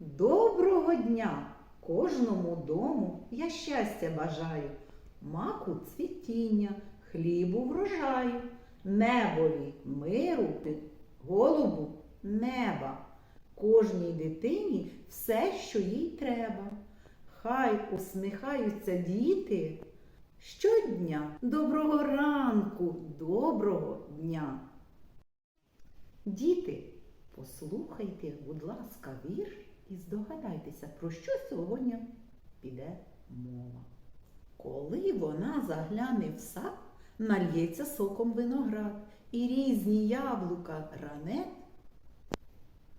Доброго дня! Кожному дому я щастя бажаю, маку цвітіння, хлібу врожаю, небові миру, голубу неба. Кожній дитині все, що їй треба. Хай усміхаються діти. Щодня доброго ранку, доброго дня. Діти, послухайте, будь ласка, вірш і здогадайтеся, про що сьогодні піде мова. Коли вона загляне в сад, нальється соком виноград і різні яблука ране,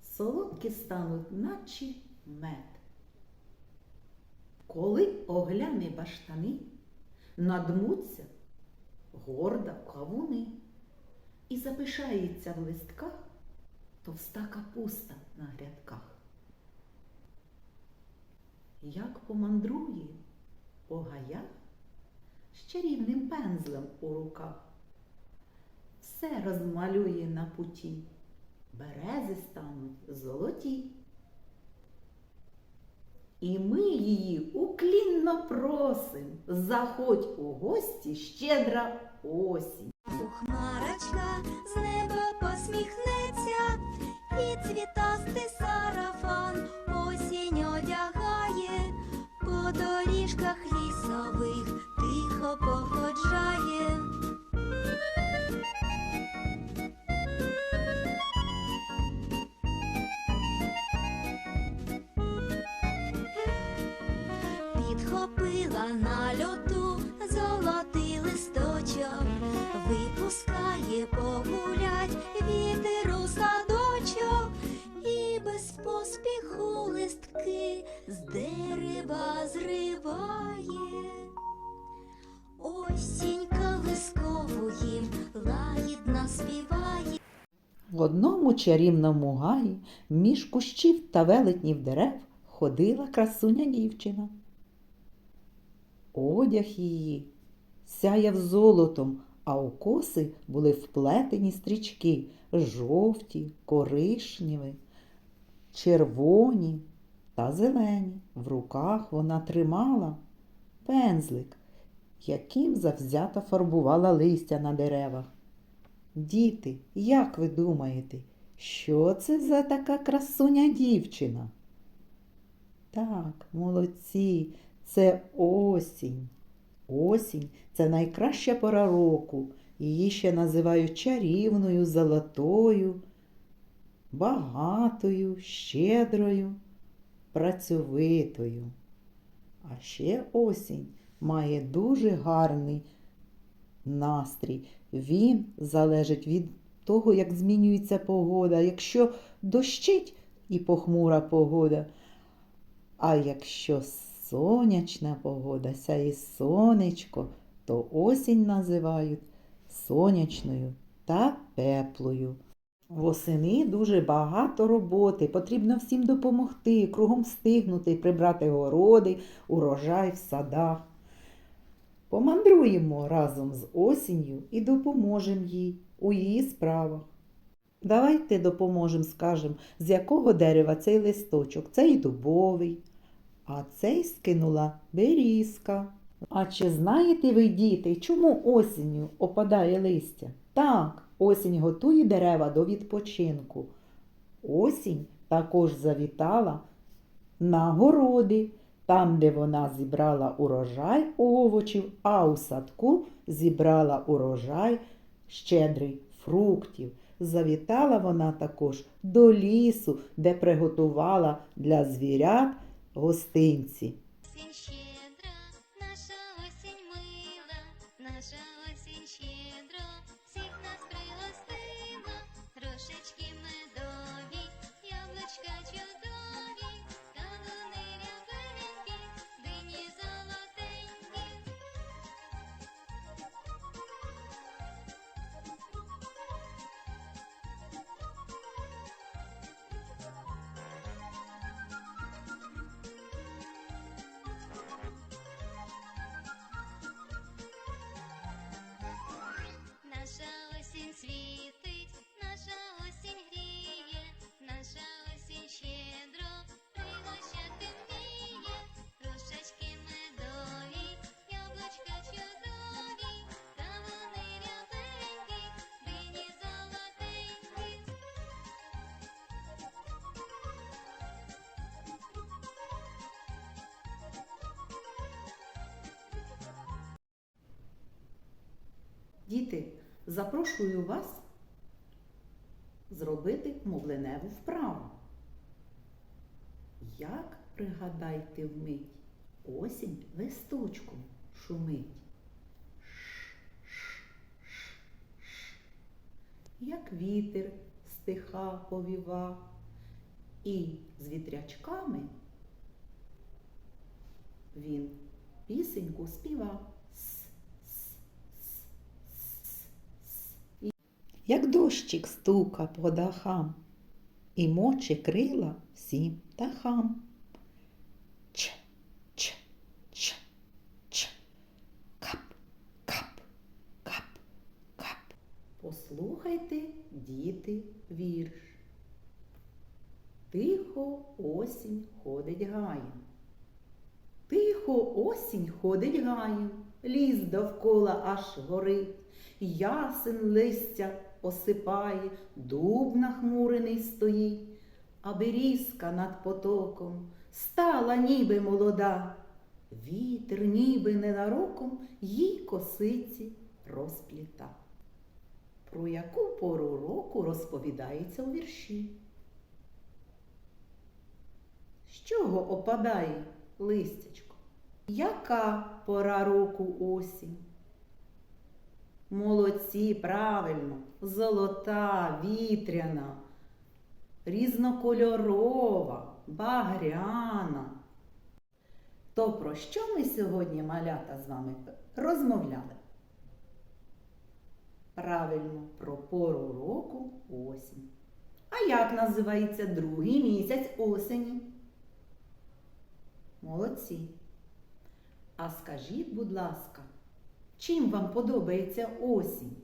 солодкі стануть, наче мед. Коли огляне баштани, надмуться горда кавуни і запишається в листках товста капуста на грядках. Як помандрує по гаях з чарівним пензлем у руках, все розмалює на путі, берези стануть золоті. І ми її уклінно просим, заходь у гості щедра осінь. Хмарочка з неба посміхнеться, і цвітастий сарафан на льоту золотий листочок, випускає погулять вітер у садочок, і без поспіху листки з дерева зриває. Осінька лискову їм лагідно співає. В одному чарівному гаї між кущів та велетнів дерев ходила красуня дівчина. Одяг її сяяв золотом, а у коси були вплетені стрічки жовті, коришнєві, червоні та зелені. В руках вона тримала пензлик, яким завзято фарбувала листя на деревах. Діти, як ви думаєте, що це за така красуня дівчина? Так, молодці, це осінь. Осінь це найкраща пора року. Її ще називають чарівною, золотою, багатою, щедрою, працьовитою. А ще осінь має дуже гарний настрій. Він залежить від того, як змінюється погода. Якщо дощить і похмура погода, а якщо сонячна погода, сяє сонечко, то осінь називають сонячною та теплою. Восени дуже багато роботи, потрібно всім допомогти, кругом встигнути, прибрати городи, урожай в садах. Помандруємо разом з осінню і допоможемо їй у її справах. Давайте допоможемо, скажемо, з якого дерева цей листочок, цей дубовий, а цей скинула берізка. А чи знаєте ви, діти, чому осінню опадає листя? Так, осінь готує дерева до відпочинку. Осінь також завітала на городи, там, де вона зібрала урожай овочів, а у садку зібрала урожай щедрий фруктів. Завітала вона також до лісу, де приготувала для звірят гостинці. Діти, запрошую вас зробити мовленеву вправу. Як пригадайте вмить, осінь листочком шумить. Як вітер стиха повіва, і з вітрячками він пісеньку співав. Як дощик стука по дахам, і моче крила всім птахам. Ч, ч, ч, ч, кап, кап, кап, кап. Послухайте, діти, вірш. Тихо осінь ходить гаєм. Тихо осінь ходить гаєм, ліс довкола аж горить, ясен листя осипає, дуб нахмурений стоїть, а берізка над потоком стала ніби молода. Вітер ніби ненароком їй косиці розпліта. Про яку пору року розповідається у вірші? З чого опадає листячко? Яка пора року осінь? Молодці, правильно, золота, вітряна, різнокольорова, багряна. То про що ми сьогодні, малята, з вами розмовляли? Правильно, про пору року осінь. А як називається другий місяць осені? Молодці. А скажіть, будь ласка, чим вам подобається осінь?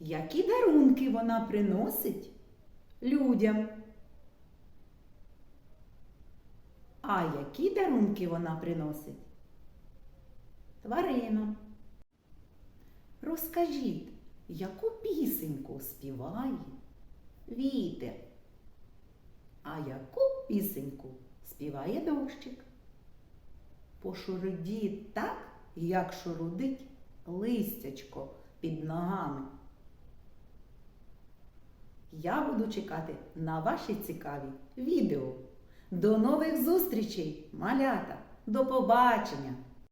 Які дарунки вона приносить людям? А які дарунки вона приносить? Тваринам. Розкажіть, яку пісеньку співає вітер? А яку пісеньку співає дощик? Пошурудіть так, як шурудить листячко під ногами. Я буду чекати на ваші цікаві відео. До нових зустрічей, малята! До побачення!